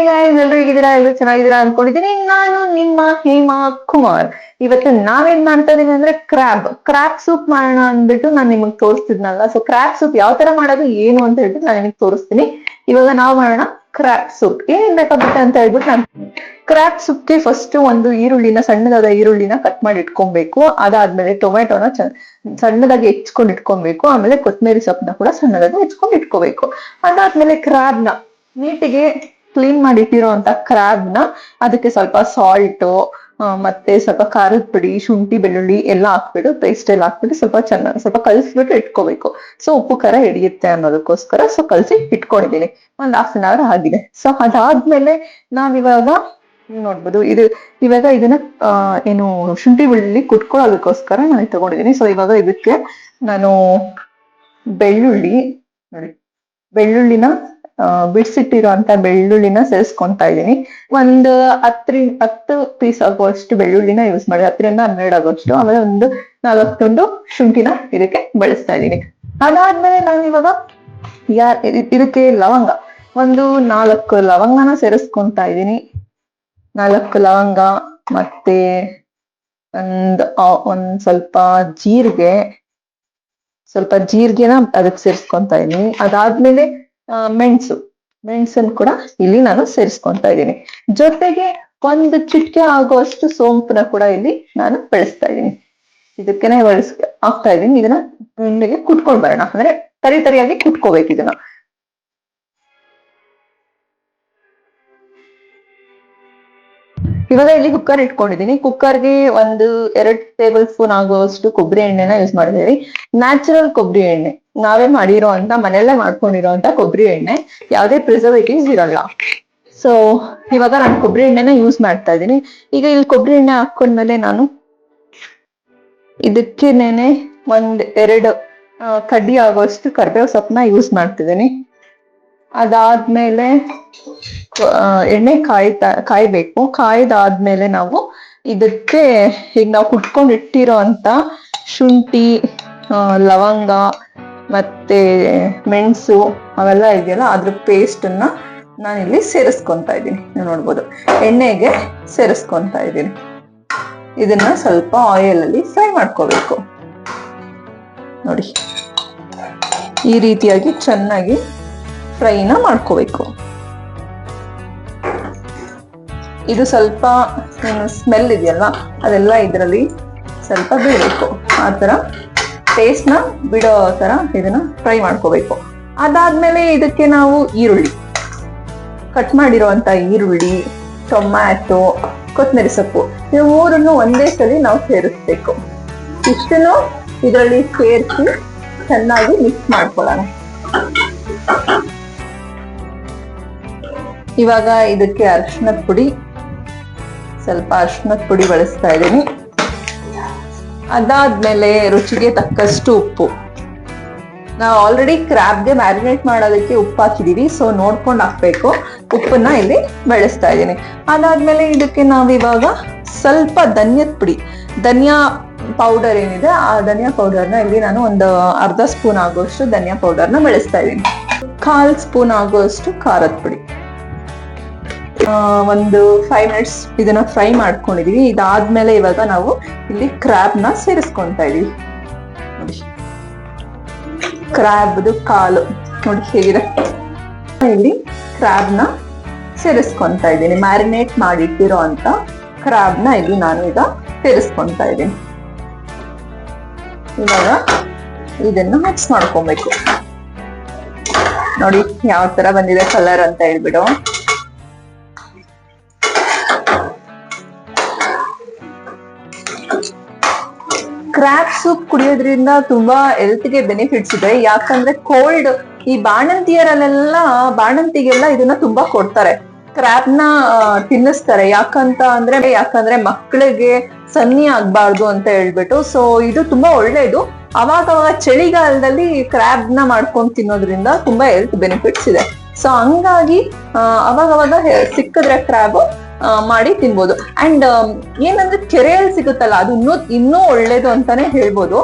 ಎಲ್ರು ಹೇಗಿದ್ದೀರಾ? ಎಲ್ರು ಚೆನ್ನಾಗಿದ್ದೀರಾ ಅನ್ಕೊಂಡಿದ್ದೀನಿ. ನಾನು ನಿಮ್ಮ ಹೇಮಾ ಕುಮಾರ್. ಇವತ್ತು ನಾವೇನ್ ಮಾಡ್ತಾ ಇದೀನಿ ಅಂದ್ರೆ ಕ್ರಾಬ್ ಕ್ರಾಬ್ ಸೂಪ್ ಮಾಡೋಣ ಅಂದ್ಬಿಟ್ಟು ನಾನು ನಿಮಗ್ ತೋರಿಸ್ತಿದ್ನಲ್ಲ. ಸೊ ಕ್ರಾಬ್ ಸೂಪ್ ಯಾವ ತರ ಮಾಡೋದು, ಏನು ಅಂತ ಹೇಳ್ಬಿಟ್ಟು ನಾನು ನಿಮಗೆ ತೋರಿಸ್ತೀನಿ. ಇವಾಗ ನಾವು ಮಾಡೋಣ ಕ್ರಾಬ್ ಸೂಪ್ ಏನ್ ಬೇಕಾಗುತ್ತೆ ಅಂತ ಹೇಳ್ಬಿಟ್ಟು ನಾನು ಕ್ರಾಬ್ ಸೂಪ್ಗೆ ಫಸ್ಟ್ ಒಂದು ಈರುಳ್ಳಿನ, ಸಣ್ಣದಾದ ಈರುಳ್ಳಿನ ಕಟ್ ಮಾಡಿ ಇಟ್ಕೊಬೇಕು. ಅದಾದ್ಮೇಲೆ ಟೊಮೆಟೊನ ಸಣ್ಣದಾಗಿ ಹೆಚ್ಕೊಂಡು ಇಟ್ಕೊಬೇಕು. ಆಮೇಲೆ ಕೊತ್ತಂಬರಿ ಸೊಪ್ಪನ್ನ ಕೂಡ ಸಣ್ಣದಾಗಿ ಹೆಚ್ಕೊಂಡು ಇಟ್ಕೋಬೇಕು. ಅದಾದ್ಮೇಲೆ ಕ್ರಾಬ್ನ ನೀಟಿಗೆ ಕ್ಲೀನ್ ಮಾಡಿ ಕ್ರಾಬ್ನ ಅದಕ್ಕೆ ಸ್ವಲ್ಪ ಸಾಲ್ಟ್ ಮತ್ತೆ ಸ್ವಲ್ಪ ಖಾರದ ಪುಡಿ, ಶುಂಠಿ, ಬೆಳ್ಳುಳ್ಳಿ ಎಲ್ಲ ಹಾಕ್ಬಿಟ್ಟು ಪೇಸ್ಟ್ ಎಲ್ಲ ಹಾಕ್ಬಿಟ್ಟು ಸ್ವಲ್ಪ ಚೆನ್ನಾಗಿ ಸ್ವಲ್ಪ ಕಲಸ್ಬಿಟ್ಟು ಇಟ್ಕೋಬೇಕು. ಸೊ ಉಪ್ಪು, ಖಾರ ಹಿಡಿಯುತ್ತೆ ಅನ್ನೋದಕ್ಕೋಸ್ಕರ ಸೊ ಕಲಸಿ ಇಟ್ಕೊಂಡಿದ್ದೀನಿ. ಒಂದ್ ಹಾಫ್ ಅನ್ ಅವರ್ ಆಗಿದೆ. ಸೊ ಅದಾದ್ಮೇಲೆ ನಾವಿವಾಗ ನೋಡ್ಬೋದು, ಇದು, ಇವಾಗ ಇದನ್ನ ಏನು ಶುಂಠಿ, ಬೆಳ್ಳುಳ್ಳಿ ಕುಟ್ಕೊಳ್ಳೋದಕ್ಕೋಸ್ಕರ ನಾನು ತಗೊಂಡಿದ್ದೀನಿ. ಸೊ ಇವಾಗ ಇದಕ್ಕೆ ನಾನು ಬೆಳ್ಳುಳ್ಳಿ, ನೋಡಿ, ಬೆಳ್ಳುಳ್ಳಿನ ಆ, ಬಿಡಿಸಿಟ್ಟಿರುವಂತ ಬೆಳ್ಳುಳ್ಳಿನ ಸೇರಿಸ್ಕೊಂತಾ ಇದ್ದೀನಿ. ಒಂದು ಹತ್ತರಿ ಹತ್ತು ಪೀಸ್ ಆಗುವಷ್ಟು ಬೆಳ್ಳುಳ್ಳಿನ ಯೂಸ್ ಮಾಡಿ ಹತ್ತರಿಂದ ಹನ್ನೆರಡು ಆಗುವಷ್ಟು ಆಮೇಲೆ ಒಂದು ನಾಲ್ಕೊಂದು ಶುಂಠಿನ ಇದಕ್ಕೆ ಬಳಸ್ತಾ ಇದ್ದೀನಿ. ಅದಾದ್ಮೇಲೆ ನಾನು ಇವಾಗ ಯಾರ್ ಇದ್- ಇದಕ್ಕೆ ಲವಂಗ. ಒಂದು ನಾಲ್ಕು ಲವಂಗನ ಸೇರಿಸ್ಕೊಂತಾ ಇದ್ದೀನಿ. ನಾಲ್ಕು ಲವಂಗ ಮತ್ತೆ ಒಂದ್ ಒಂದ್ ಸ್ವಲ್ಪ ಜೀರಿಗೆ ಸ್ವಲ್ಪ ಜೀರಿಗೆನ ಅದಕ್ಕೆ ಸೇರಿಸ್ಕೊಂತ ಇದ್ದೀನಿ. ಅದಾದ್ಮೇಲೆ ಮೆಣಸು, ಮೆಣಸನ್ನು ಕೂಡ ಇಲ್ಲಿ ನಾನು ಸೇರಿಸ್ಕೊಂತ ಇದ್ದೀನಿ. ಜೊತೆಗೆ ಒಂದು ಚಿಟಿಕೆ ಆಗುವಷ್ಟು ಸೋಂಪನ್ನ ಕೂಡ ಇಲ್ಲಿ ನಾನು ಬೆಳೆಸ್ತಾ ಇದ್ದೀನಿ. ಇದಕ್ಕೆನೆ ಬಳಸ್, ಹಾಕ್ತಾ ಇದ್ದೀನಿ. ಇದನ್ನ ಮುಂದೆ ಕುಟ್ಕೊಂಡ್ ಬರೋಣ. ಅಂದ್ರೆ ತರಿ ತರಿಯಾಗಿ ಕುಟ್ಕೋಬೇಕು ಇದನ್ನ. ಇವಾಗ ಇಲ್ಲಿ ಕುಕ್ಕರ್ ಇಟ್ಕೊಂಡಿದ್ದೀನಿ. ಕುಕ್ಕರ್ಗೆ ಒಂದು ಎರಡು ಟೇಬಲ್ ಸ್ಪೂನ್ ಆಗುವಷ್ಟು ಕೊಬ್ಬರಿ ಎಣ್ಣೆನ ಯೂಸ್ ಮಾಡಿದ್ದೀವಿ ನ್ಯಾಚುರಲ್ ಕೊಬ್ಬರಿ ಎಣ್ಣೆ. ನಾವೇ ಮಾಡಿರೋ ಅಂತ, ಮನೆಯಲ್ಲೇ ಮಾಡ್ಕೊಂಡಿರೋ ಅಂತ ಕೊಬ್ಬರಿ ಎಣ್ಣೆ, ಯಾವುದೇ ಪ್ರಿಸರ್ವೇಟಿವ್ಸ್ ಇರಲ್ಲ. ಸೊ ಇವಾಗ ನಾನು ಕೊಬ್ಬರಿ ಎಣ್ಣೆನ ಯೂಸ್ ಮಾಡ್ತಾ ಇದ್ದೀನಿ. ಈಗ ಇಲ್ಲಿ ಕೊಬ್ಬರಿ ಎಣ್ಣೆ ಹಾಕೊಂಡ್ಮೇಲೆ ನಾನು ಇದಕ್ಕೇನೆ ಒಂದ್ ಎರಡು ಕಡ್ಡಿ ಆಗೋಷ್ಟು ಕರ್ಬೇವು ಸೊಪ್ಪನ್ನ ಯೂಸ್ ಮಾಡ್ತಿದ್ದೀನಿ. ಅದಾದ್ಮೇಲೆ ಎಣ್ಣೆ ಕಾಯ್ತಾ, ಕಾಯ್ಬೇಕು. ಕಾಯ್ದಾದ್ಮೇಲೆ ನಾವು ಇದಕ್ಕೆ ಈಗ ನಾವು ಕುಟ್ಕೊಂಡು ಇಟ್ಟಿರೋ ಅಂತ ಶುಂಠಿ ಲವಂಗ ಮತ್ತೆ ಮೆಣಸು ಅವೆಲ್ಲ ಇದೆಯಲ್ಲ, ಅದ್ರ ಪೇಸ್ಟ್ ಅನ್ನ ನಾನಿಲ್ಲಿ ಸೇರಿಸ್ಕೊತಾ ಇದ್ದೀನಿ. ನೀವು ನೋಡ್ಬೋದು. ಎಣ್ಣೆಗೆ ಸೇರಿಸ್ಕೊತಾ ಇದ್ದೀನಿ. ಇದನ್ನ ಸ್ವಲ್ಪ ಆಯಿಲ್ ಅಲ್ಲಿ ಫ್ರೈ ಮಾಡ್ಕೋಬೇಕು. ನೋಡಿ. ಈ ರೀತಿಯಾಗಿ ಚೆನ್ನಾಗಿ ಫ್ರೈನ ಮಾಡ್ಕೋಬೇಕು. ಇದು ಸ್ವಲ್ಪ ಸ್ಮೆಲ್ ಇದೆಯಲ್ಲ, ಅದೆಲ್ಲ ಇದರಲ್ಲಿ ಸ್ವಲ್ಪ ಬೀಳಬೇಕು ಆ ಥರ ಟೇಸ್ಟ್ನ ಬಿಡೋ ಥರ ಇದನ್ನ ಫ್ರೈ ಮಾಡ್ಕೋಬೇಕು. ಅದಾದ್ಮೇಲೆ ಇದಕ್ಕೆ ನಾವು ಈರುಳ್ಳಿ. ಕಟ್ ಮಾಡಿರುವಂತ ಈರುಳ್ಳಿ, ಟೊಮ್ಯಾಟೊ ಕೊತ್ತಂಬರಿ ಸೊಪ್ಪು ಇವು ಮೂರನ್ನು ಒಂದೇ ಸಲ ನಾವು ಸೇರಿಸ್ಬೇಕು. ಇಷ್ಟನ್ನು ಇದರಲ್ಲಿ ಸೇರಿಸಿ ಚೆನ್ನಾಗಿ ಮಿಕ್ಸ್ ಮಾಡ್ಕೊಳ್ಳೋಣ. ಇವಾಗ ಇದಕ್ಕೆ ಅರಿಶಿನದ ಪುಡಿ, ಸ್ವಲ್ಪ ಅರಿಶಿನದ ಪುಡಿ ಬಳಸ್ತಾ ಇದ್ದೀನಿ. ಅದಾದ್ಮೇಲೆ ರುಚಿಗೆ ತಕ್ಕಷ್ಟು ಉಪ್ಪು. ನಾವು ಆಲ್ರೆಡಿ ಕ್ರಾಬ್ಗೆ ಮ್ಯಾರಿನೇಟ್ ಮಾಡೋದಕ್ಕೆ ಉಪ್ಪು ಹಾಕಿದೀವಿ ಸೊ ನೋಡ್ಕೊಂಡು ಹಾಕ್ಬೇಕು. ಉಪ್ಪನ್ನ ಇಲ್ಲಿ ಬೆಳೆಸ್ತಾ ಇದ್ದೀನಿ. ಅದಾದ್ಮೇಲೆ ಇದಕ್ಕೆ ನಾವಿವಾಗ ಸ್ವಲ್ಪ ಧನ್ಯದ ಪುಡಿ. ಧನಿಯಾ ಪೌಡರ್ ಏನಿದೆ, ಆ ಧನಿಯಾ ಪೌಡರ್ನ ಇಲ್ಲಿ ನಾನು ಒಂದು ಅರ್ಧ ಸ್ಪೂನ್ ಆಗುವಷ್ಟು ಧನಿಯಾ ಪೌಡರ್ನ ಬೆಳೆಸ್ತಾ ಇದ್ದೀನಿ. ಕಾಲ್ ಸ್ಪೂನ್ ಆಗುವಷ್ಟು ಖಾರದ ಪುಡಿ. ಒಂದು ಫೈವ್ ಮಿನಿಟ್ಸ್ ಇದನ್ನ ಫ್ರೈ ಮಾಡ್ಕೊಂಡಿದೀವಿ. ಇದಾದ್ಮೇಲೆ ಇವಾಗ ನಾವು ಇಲ್ಲಿ ಕ್ರಾಬ್ನ ಸೇರಿಸ್ಕೊಂತಾ ಇದೀವಿ. ನೋಡಿ. ಕ್ರಾಬ್ದು ಕಾಲು ನೋಡಿ ಹೇಗಿದೆ. ಇಲ್ಲಿ ನ ಸೇರಿಸ್ಕೊಂತಾ ಇದ್ದೀನಿ ಮ್ಯಾರಿನೇಟ್ ಮಾಡಿಟ್ಟಿರೋ ಅಂತ ನ ಇಲ್ಲಿ ನಾನು ಈಗ ಸೇರಿಸ್ಕೊಂತಾ ಇದ್ದೀನಿ ಇವಾಗ ಇದನ್ನ ಮಿಕ್ಸ್ ಮಾಡ್ಕೊಬೇಕು. ನೋಡಿ ಯಾವ ತರ ಬಂದಿದೆ ಕಲರ್ ಅಂತ ಹೇಳ್ಬಿಡು. ಕ್ರಾಬ್ ಸೂಪ್ ಕುಡಿಯೋದ್ರಿಂದ ತುಂಬಾ ಹೆಲ್ತ್ಗೆ ಬೆನಿಫಿಟ್ಸ್ ಇದೆ. ಯಾಕಂದ್ರೆ ಕೋಲ್ಡ್ ಈ ಬಾಣಂತಿಯರಲ್ಲೆಲ್ಲ, ಬಾಣಂತಿಗೆಲ್ಲ ಇದನ್ನ ತುಂಬಾ ಕೊಡ್ತಾರೆ. ಕ್ರಾಬ್ನ ತಿನ್ನಿಸ್ತಾರೆ. ಯಾಕಂತ ಅಂದ್ರೆ, ಯಾಕಂದ್ರೆ ಮಕ್ಕಳಿಗೆ ಸನ್ನಿ ಆಗ್ಬಾರ್ದು ಅಂತ ಹೇಳ್ಬಿಟ್ಟು ಸೊ ಇದು ತುಂಬಾ ಒಳ್ಳೇದು. ಅವಾಗ ಅವಾಗ ಚಳಿಗಾಲದಲ್ಲಿ ಕ್ರ್ಯಾಬ್ನ ಮಾಡ್ಕೊಂಡು ತಿನ್ನೋದ್ರಿಂದ ತುಂಬಾ ಹೆಲ್ತ್ ಬೆನಿಫಿಟ್ಸ್ ಇದೆ. ಸೊ ಹಂಗಾಗಿ ಅವಾಗ ಅವಾಗ ಸಿಕ್ಕಿದ್ರೆ ಕ್ರಾಬ್ ಮಾಡಿ ತಿನ್ಬೋದು. ಅಂಡ್ ಏನಂದ್ರೆ ಕೆರೆಯಲ್ಲಿ ಸಿಗುತ್ತಲ್ಲ, ಅದು ಇನ್ನೂ ಇನ್ನೂ ಒಳ್ಳೇದು ಅಂತಾನೆ ಹೇಳ್ಬೋದು.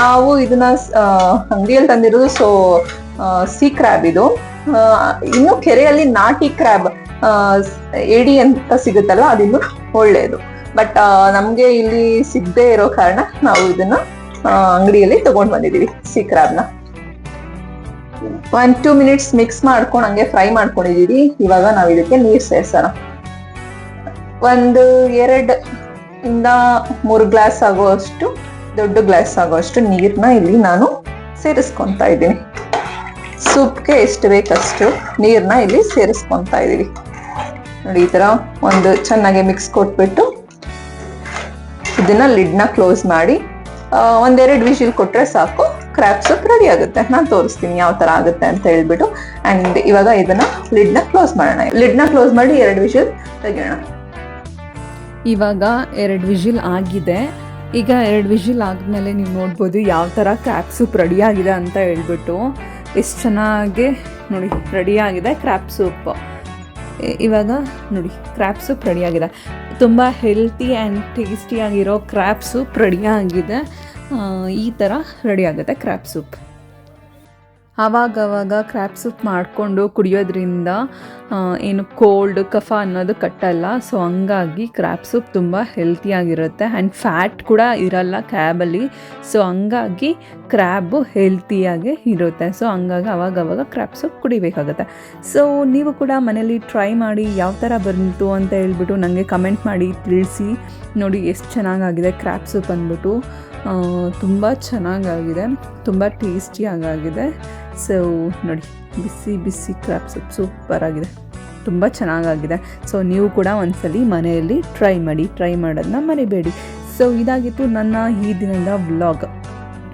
ನಾವು ಇದನ್ನ ಅಂಗಡಿಯಲ್ಲಿ ತಂದಿರೋದು ಸೊ ಸಿ ಕ್ರ್ಯಾಬ್ ಇದು. ಇನ್ನು ಕೆರೆಯಲ್ಲಿ ನಾಟಿ ಕ್ರ್ಯಾಬ್ ಏಡಿ ಅಂತ ಸಿಗುತ್ತಲ್ಲ, ಅದಿನ್ನು ಒಳ್ಳೆಯದು ಬಟ್ ನಮ್ಗೆ ಇಲ್ಲಿ ಸಿಗದೆ ಇರೋ ಕಾರಣ ನಾವು ಇದನ್ನ ಅಂಗಡಿಯಲ್ಲಿ ತಗೊಂಡ್ ಬಂದಿದೀವಿ ಸಿ ಕ್ರ್ಯಾಬ್ನ ಒನ್ ಟೂ ಮಿನಿಟ್ಸ್ ಮಿಕ್ಸ್ ಮಾಡ್ಕೊಂಡು ಹಂಗೆ ಫ್ರೈ ಮಾಡ್ಕೊಂಡಿದೀವಿ ಇವಾಗ ನಾವು ಇದಕ್ಕೆ ನೀರ್ ಸೇರ್ಸೋಣ. ಒಂದು ಎರಡು ಇಂದ ಮೂರು ಗ್ಲಾಸ್ ಆಗುವಷ್ಟು, ದೊಡ್ಡ ಗ್ಲಾಸ್ ಆಗುವಷ್ಟು ನೀರನ್ನ ಇಲ್ಲಿ ನಾನು ಸೇರಿಸ್ಕೊಂತಾ ಇದ್ದೀನಿ. ಸೂಪ್ಗೆ ಎಷ್ಟು ಬೇಕಷ್ಟು ನೀರನ್ನ ಇಲ್ಲಿ ಸೇರಿಸ್ಕೊಂತಾ ಇದ್ದೀವಿ. ನೋಡಿ, ಈ ಥರ ಒಂದು ಚೆನ್ನಾಗಿ ಮಿಕ್ಸ್ ಕೊಟ್ಬಿಟ್ಟು ಇದನ್ನ ಲಿಡ್ನ ಕ್ಲೋಸ್ ಮಾಡಿ ಒಂದೆರಡು ವಿಷಿಲ್ ಕೊಟ್ರೆ ಸಾಕು ಕ್ರ್ಯಾಪ್ ಸೂಪ್ ರೆಡಿ ಆಗುತ್ತೆ. ನಾನು ತೋರಿಸ್ತೀನಿ ಯಾವ ತರ ಆಗುತ್ತೆ ಅಂತ ಹೇಳ್ಬಿಟ್ಟು, ಅಂಡ್ ಇವಾಗ ಇದನ್ನ ಲಿಡ್ನ ಕ್ಲೋಸ್ ಮಾಡೋಣ. ಲಿಡ್ನ ಕ್ಲೋಸ್ ಮಾಡಿ ಎರಡು ವಿಷಿಲ್ ತೆಗಿಯೋಣ. ಇವಾಗ ಎರಡು ವಿಜಿಲ್ ಆಗಿದೆ. ಈಗ ಎರಡು ವಿಜಿಲ್ ಆದಮೇಲೆ ನೀವು ನೋಡ್ಬೋದು ಯಾವ ಥರ ಕ್ರ್ಯಾಪ್ ಸೂಪ್ ಆಗಿದೆ ಅಂತ ಹೇಳ್ಬಿಟ್ಟು ಎಷ್ಟು ಚೆನ್ನಾಗಿ ನೋಡಿ ರೆಡಿಯಾಗಿದೆ ಕ್ರ್ಯಾಪ್ ಸೂಪ್. ಇವಾಗ ನೋಡಿ ಕ್ರ್ಯಾಪ್ ಸೂಪ್ ರೆಡಿ ಆಗಿದೆ ತುಂಬ ಹೆಲ್ತಿ ಆ್ಯಂಡ್ ಟೇಸ್ಟಿಯಾಗಿರೋ ಕ್ರ್ಯಾಪ್ ಸೂಪ್ ರೆಡಿ ಆಗಿದೆ ಈ ಥರ ರೆಡಿಯಾಗುತ್ತೆ ಕ್ರ್ಯಾಪ್ ಸೂಪ್. ಆವಾಗವಾಗ ಕ್ರ್ಯಾಪ್ ಸೂಪ್ ಮಾಡಿಕೊಂಡು ಕುಡಿಯೋದ್ರಿಂದ ಏನು ಕೋಲ್ಡ್ ಕಫ ಅನ್ನೋದು ಕಟ್ಟಲ್ಲ. ಸೊ ಹಂಗಾಗಿ ಕ್ರ್ಯಾಪ್ ಸೂಪ್ ತುಂಬ ಹೆಲ್ತಿಯಾಗಿರುತ್ತೆ ಆ್ಯಂಡ್ ಫ್ಯಾಟ್ ಕೂಡ ಇರಲ್ಲ ಕ್ಯಾಬಲ್ಲಿ ಸೊ ಹಂಗಾಗಿ ಕ್ರ್ಯಾಬು ಹೆಲ್ತಿಯಾಗಿ ಇರುತ್ತೆ. ಸೊ ಹಂಗಾಗಿ ಅವಾಗವಾಗ ಕ್ರ್ಯಾಪ್ ಸೂಪ್ ಕುಡಿಬೇಕಾಗುತ್ತೆ. ಸೊ ನೀವು ಕೂಡ ಮನೇಲಿ ಟ್ರೈ ಮಾಡಿ ಯಾವ ಥರ ಬಂತು ಅಂತ ಹೇಳ್ಬಿಟ್ಟು ನನಗೆ ಕಮೆಂಟ್ ಮಾಡಿ ತಿಳಿಸಿ. ನೋಡಿ, ಎಷ್ಟು ಚೆನ್ನಾಗಾಗಿದೆ ಕ್ರ್ಯಾಪ್ ಸೂಪ್ ಅಂದ್ಬಿಟ್ಟು. ತುಂಬ ಚೆನ್ನಾಗಾಗಿದೆ. ತುಂಬ ಟೇಸ್ಟಿಯಾಗಾಗಿದೆ ಸೊ ನೋಡಿ, ಬಿಸಿ ಬಿಸಿ ಕ್ರ್ಯಾಪ್ ಸೂಪ್ ಸೂಪರ್ ಆಗಿದೆ. ತುಂಬ ಚೆನ್ನಾಗಾಗಿದೆ. ಸೊ ನೀವು ಕೂಡ ಒಂದ್ಸಲಿ ಮನೆಯಲ್ಲಿ ಟ್ರೈ ಮಾಡಿ ಟ್ರೈ ಮಾಡೋದನ್ನ ಮರಿಬೇಡಿ. ಸೊ ಇದಾಗಿತ್ತು ನನ್ನ ಈ ದಿನದ ವ್ಲಾಗ್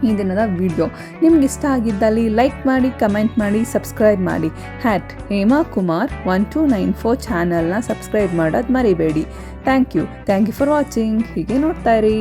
ಈ ದಿನದ ವಿಡಿಯೋ ನಿಮ್ಗೆ ಇಷ್ಟ ಆಗಿದ್ದಲ್ಲಿ ಲೈಕ್ ಮಾಡಿ ಕಮೆಂಟ್ ಮಾಡಿ ಸಬ್ಸ್ಕ್ರೈಬ್ ಮಾಡಿ. Hat Hema Kumar one two nine four ಚಾನಲ್ನ ಸಬ್ಸ್ಕ್ರೈಬ್ ಮಾಡೋದು ಮರಿಬೇಡಿ. Thank you thank you for watching ಹೀಗೆ ನೋಡ್ತಾ ಇರಿ.